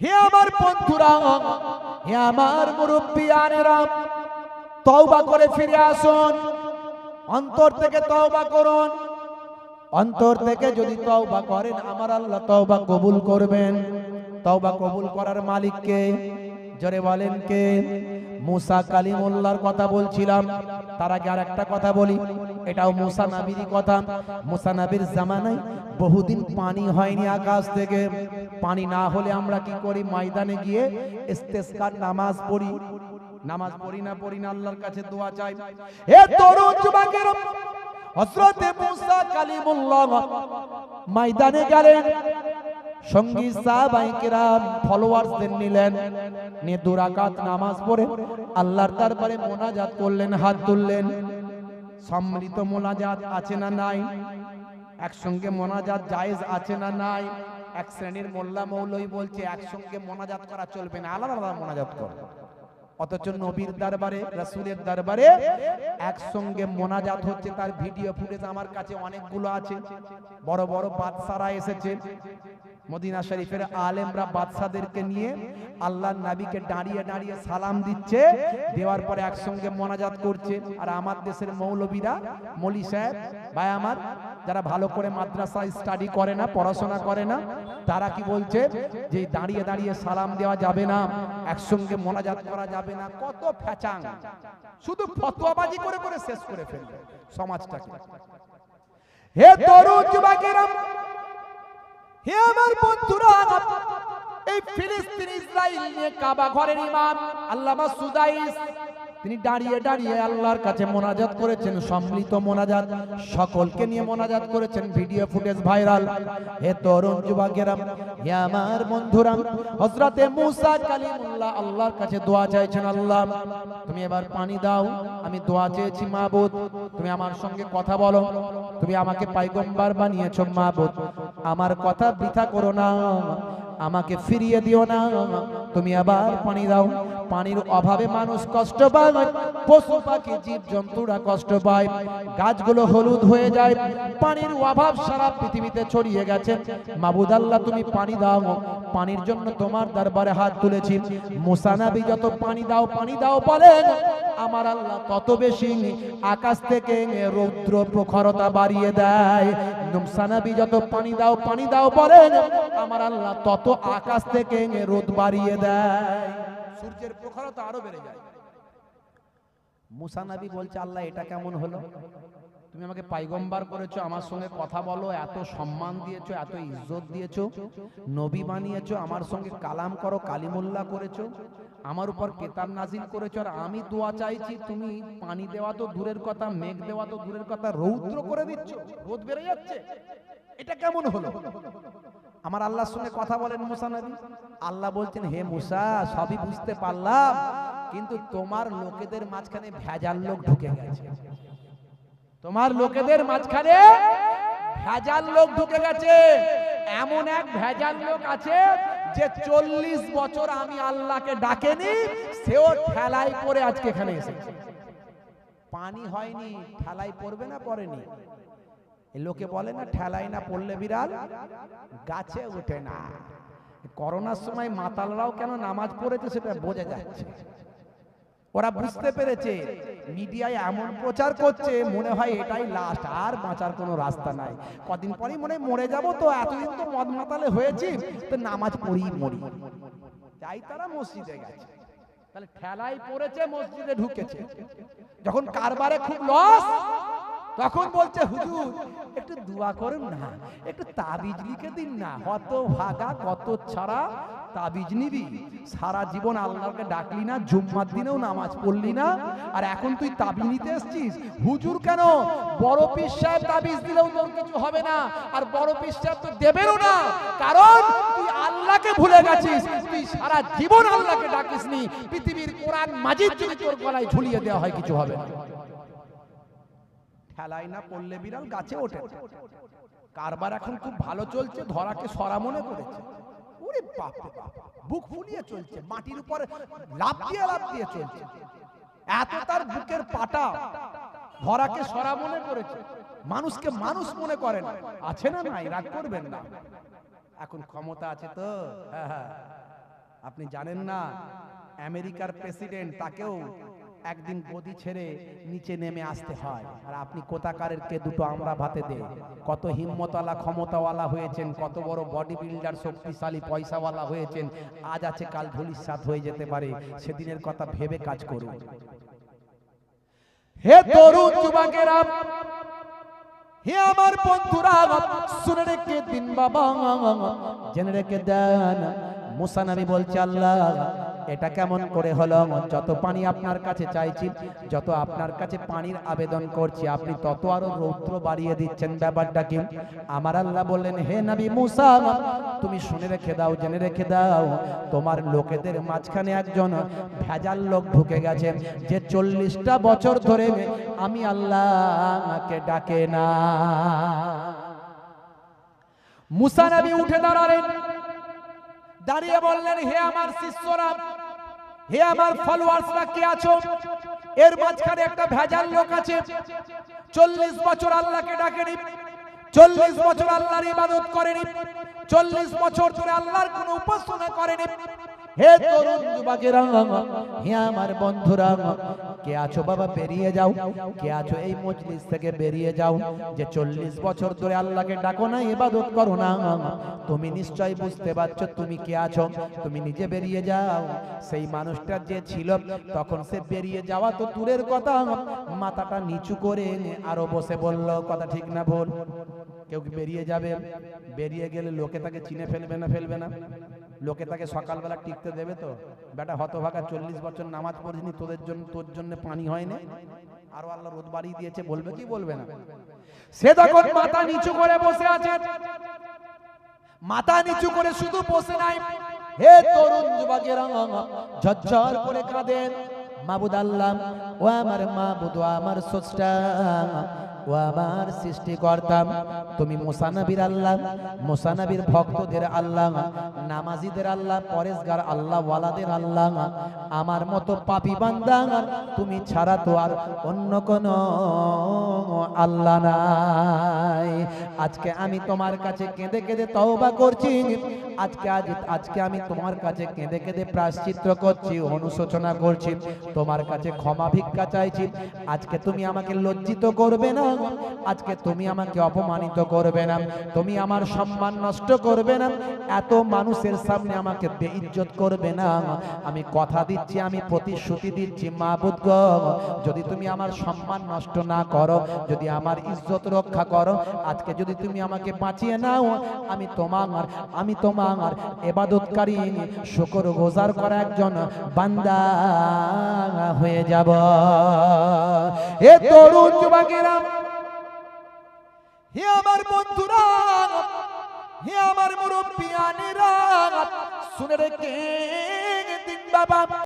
হে আমার বন্ধুরা, হে আমার মুরব্বিয়ানেরা, তওবা করে ফিরে আসুন। অন্তর থেকে তওবা করুন। অন্তর থেকে যদি তওবা করেন, আমার আল্লাহ তওবা কবুল করবেন। তওবা কবুল করার মালিককে জোরে বলেন কে? মুসা কালিমুল্লাহর কথা বলছিলাম। তার আগে আর একটা কথা বলি। এটাও মুসা নাবিরই কথা। মুসা নাবির জামানায় বহুদিন পানি হয়নি আকাশ থেকে। পানি না হলে আমরা কি করি? ময়দানে গিয়ে ইস্তেসকার নামাজ পড়ি। নামাজ পড়ি না পড়ি না আল্লাহর কাছে দোয়া চাই। হে তরুণ যুবকের, হযরতে মুসা কালিমুল্লাহ, ময়দানে গেলেন। সঙ্গী সাহাবাই কিরাম, ফলোয়ার্সদের নিলেন। নিয়ে দুরাকাত নামাজ পড়ে আল্লাহর দরবারে মোনাজাত করলেন, হাত তুললেন। সম্মিলিত মোনাজাত আছে না নাই? একসঙ্গে মোনাজাত জায়েজ আছে না নাই? এক শ্রেণির মোল্লা মৌলই বলছে, একসঙ্গে মোনাজাত করা চলবে না। আলাদা আলাদা মোনাজাত করো। অথচ নবীর দরবারে, রাসূলের দরবারে একসঙ্গে মোনাজাত হচ্ছে। তার ভিডিও ফুটেজ আমার কাছে অনেকগুলো আছে। বড় বড় বাদশারা এসেছে। মদিনা শরীফের আলেমরা বাদশাদেরকে নিয়ে আল্লাহর নাবিকে দাঁড়িয়ে দাঁড়িয়ে সালাম দিচ্ছে, দেওয়ার পরে একসঙ্গে মোনাজাত করছে। আর আমার দেশের মৌলবীরা, মলি সাহেব, ভাই আমার, যারা ভালো করে মাদ্রাসা স্টাডি করে না, পড়াশোনা করে না, তারা কি বলছে যে দাঁড়িয়ে দাঁড়িয়ে সালাম দেওয়া যাবে না, একসঙ্গে মোনাজাত করা যাবে না। কত ফ্যাচাং। শুধু ফতোয়াবাজি করে করে শেষ করে ফেলবে সমাজটাকে। হে তরুণ যুবকেরা হে আমার বন্ধুরা এই ফিলিস্তিন ইসরায়েল নিয়ে কাবা ঘরের ইমাম আল্লামা সুদাইস, তিনি দাঁড়িয়ে দাঁড়িয়ে আল্লাহর কাছে মোনাজাত করেছেন, সম্মিলিত মোনাজাত। সকলকে নিয়ে মোনাজাত করেছেন, ভিডিও ফুটেজ ভাইরাল। হে তরুণ যুবকেরা, হে আমার বন্ধুরা, হযরতে মুসা কালিমুল্লাহ আল্লাহর কাছে দোয়া চাইছেন, আল্লাহ, তুমি এবার পানি দাও, আমি দোয়া চেয়েছি মাবুদ তুমি আমার সঙ্গে কথা বলো, তুমি আমাকে পাইগম্বার বানিয়েছো মাবুদ আমার কথা বৃথা করো না। আমাকে ফিরিয়ে দিও না। তুমি আবার পানি দাও। পানির অভাবে মানুষ কষ্ট পায়। পশু পাখি জীব জন্তুরা কষ্ট পায়। গাছগুলো হলুদ হয়ে যায়। পানির অভাব সারা পৃথিবীতে ছড়িয়ে গেছে। মাবুদ আল্লাহ, তুমি পানি দাও। পানির জন্য তোমার দরবারে হাত তুলেছি। মুসানাবি যত পানি দাও পানি দাও বলেন। আমার আল্লাহ তত বেশি আকাশ থেকে রৌদ্র প্রখরতা বাড়িয়ে দেয়। মুসানাবি যত পানি দাও পানি দাও বলেন। আমার আল্লাহ তত আকাশ থেকে রোদ বাড়িয়ে দেয়। সূর্যের প্রখরতা আরও বেড়ে যায়। মুসা নবী বলছে আল্লাহ এটা কেমন হলো? তুমি আমাকে পাইগম্বার করেছ আমার সঙ্গে কথা বলো এত সম্মান দিয়েছ এত ইজ্জত দিয়েছ নবী বানিয়েছো আমার সঙ্গে কালাম করো কালিমুল্লাহ করেছ আমার উপর কেতাব নাজিল করেছ আর আমি দোয়া চাইছি তুমি পানি দেওয়া তো দূরের কথা মেঘ দেওয়া তো দূরের কথা রৌদ্র করে দিচ্ছ রোদ বেড়ে যাচ্ছে। এটা কেমন হলো? আমার আল্লাহর সঙ্গে কথা বলেন মুসা নবী। আল্লাহ বলছেন, হে মুসা, সবই বুঝতে পারলাম, কিন্তু তোমার লোকেদের মাঝখানে ভেজাল লোক ঢুকে গেছে। তোমার লোকেদের মাঝখানে ভেজাল লোক ঢুকে গেছে। এমন এক ভেজাল লোক আছে যে চল্লিশ বছর আমি আল্লাহকে ডাকেনি, সেও ঠেলাই করে আজকে এখানে এসেছে। পানি হয়নি, ঠেলাই পড়বে না পড়েনি এ লোকে বলে না ঠেলাই না পড়লে বিড়াল গাছে ওঠে না। করোনার সময় মাতালরাও কেন নামাজ পড়েছে সেটা বোঝা যাচ্ছে। ওরা বুঝতে পেরেছে মিডিয়ায় এমন প্রচার করছে মনে হয় এটাই লাস্ট আর বাঁচার কোনো রাস্তা নাই। কদিন পরেই মনে হয় মরে যাব তো এতদিন তো মদ মাতালে হয়েছি তো নামাজ পড়ি মরি। তাই তারা মসজিদে গেছে। তাহলে ঠেলাই পড়েছে মসজিদে ঢুকেছে। যখন কারবারে খুব লস তখন বলছে, হুজুর, একটু দোয়া করুন না, একটু তাবিজ লিখে দিন না। কত ভাগা কত ছাড়া তাবিজ নিবি? সারা জীবন আল্লাহকে ডাকলি না, জুম্মার দিনেও নামাজ পড়লি না, আর এখন তুই তাবিজ নিতে এসছিস? হুজুর কেন? বড় পীর সাহেব তাবিজ দিলেও তোর কিছু হবে না, আর বড় পীর সাহেব তো দেবেরও না। কারণ তুই আল্লাহকে ভুলে গেছিস, তুই সারা জীবন আল্লাহকে ডাকিসনি। পৃথিবীর কোরআন মাজিদ যদি তোর গলায় ঝুলিয়ে দেওয়া হয়, কিছু হবে না। ঠেলাই না পড়লে বিড়াল গাছে ওঠে কারবার এখন খুব ভালো চলছে, ধরাকে সরা মনে করেছে। ওরে বাপ, বুক ফুলিয়ে চলছে, মাটির উপর লাফ দিয়ে লাফ দিয়ে চলছে। এত তার বুকের পাটা, ধরাকে সরা মনে করেছে। মানুষকে মানুষ মনে করে না। আছে না নাই? রাগ করবেন না। এখন ক্ষমতা আছে তো। হ্যাঁ হ্যাঁ। আপনি জানেন না, আমেরিকার প্রেসিডেন্ট তাকেও একদিন গদি ছেড়ে নিচে নেমে আসতে হয়। আর আপনি কোথাকারের কে দুটো আমরা ভাতে দে কত হিম্মতওয়ালা, ক্ষমতাওয়ালা হয়েছেন, কত বড় বডি বিল্ডার শক্তিশালী, পয়সাওয়ালা হয়েছেন। আজ আছে, কাল ধুলিসাৎ হয়ে যেতে পারে। সেদিনের কথা ভেবে কাজ করুন। হে তরুণ যুবকেরা, হে আমার বন্ধুরা, শুনে রেখে দিন বাবা। জেনে রেখে দেন, মুসা নবী বলছে, আল্লাহ এটা কেমন করে হলো? যত পানি আপনার কাছে চাইছি, যত আপনার কাছে পানির আবেদন করছি, আপনি তত আরও রৌদ্র বাড়িয়ে দিচ্ছেন ব্যাপারটা কি? আমার আল্লাহ বললেন, হে নবী মুসা, তুমি শুনে রেখে দাও, জেনে রেখে দাও। তোমার লোকেদের মাঝখানে একজন ভেজাল লোক ঢুকে গেছে, যে চল্লিশটা বছর ধরে আমি আল্লাহকে ডাকে না। মুসা নবী উঠে দাঁড়ালেন। দাঁড়িয়ে বললেন, হে আমার শিষ্যরা, হে আমার ফলোয়ার্সরা কে আছো? এর মাঝখানে একটা ভেজাল লোক আছে। চল্লিশ বছর আল্লাহকে ডাকেনি, চল্লিশ বছর আল্লাহর ইবাদত করেনি, চল্লিশ বছর ধরে আল্লাহর কোন উপাসনা করেনি। হে তরুণ যুবকেরা, হে আমার বন্ধুরা কে আছো বাবা বেরিয়ে যাও, কে আছো এই মজলিস থেকে বেরিয়ে যাও, যে চল্লিশ বছর ধরে আল্লাহকে ডাকো না, ইবাদত করো না। তুমি নিশ্চয়ই বুঝতে পারছ তুমি কে আছো, তুমি নিজে বেরিয়ে যাও। সেই মানুষটা যে ছিল, তখন সে বেরিয়ে যাওয়া তো দূরের কথা, মাথাটা নিচু করে আরও বসে বলল, কথা ঠিক না বল কেউ বেরিয়ে যাবে? বেরিয়ে গেলে লোকে তাকে চিনে ফেলবে না ফেলবে না? লোকে তাকে সকালবেলা টিকতে দেবে তো? বেটা, হতভাগা চল্লিশ বছর নামাজ পড়িনি তোদের জন্য তোর জন্য পানি হয়নি? আরও আল্লাহ রোদ বাড়িয়ে দিয়েছে, বলবে কি বলবে না? সে তখন মাথা নিচু করে বসে আছে, মাথা নিচু করে শুধু বসে নাই, হে তরুণ যুবকেরা, ঝরঝর করে কাঁদেন, মাবুদ আল্লাহ, ও আমার মাবুদ, ও আমার স্রষ্টা ও আমার সৃষ্টিকর্তা, তুমি মোসানবীর আল্লাহ মোসানবীর ভক্তদের আল্লাহ, নামাজিদের আল্লাহ, পরেশগার আল্লাহ, ওয়ালাদের আল্লাহ, আমার মতো পাপি বান্দা তুমি ছাড়া তো আর অন্য কোন আল্লাহ নাই। আজকে আমি তোমার কাছে কেঁদে কেঁদে তওবা করছি, আজকে আজ, আজকে আমি তোমার কাছে কেঁদে কেঁদে প্রায়শ্চিত্র করছি, অনুশোচনা করছি, তোমার কাছে ক্ষমা ভিক্ষা চাইছি, আজকে তুমি আমাকে লজ্জিত করবে না। আজকে তুমি আমাকে অপমানিত করবে না, তুমি আমার সম্মান নষ্ট করবে না, এত মানুষের সামনে আমাকে বেইজ্জত করবে না। আমি কথা দিচ্ছি, আমি প্রতিশ্রুতি দিচ্ছি মাহবুদ যদি তুমি আমার সম্মান নষ্ট না করো, যদি আমার ইজ্জত রক্ষা করো, আজকে যদি তুমি আমাকে বাঁচিয়ে নাও, আমি তোমার আমি তোমার এবাদতকারী শুকর গোজার করা একজন বান্দা হয়ে যাব। এ তরুণ যুবকেরা হে আমার বন্ধুরা হে আমার মুরব্বিয়ানেরা শুনে রেখে দিন বাবা।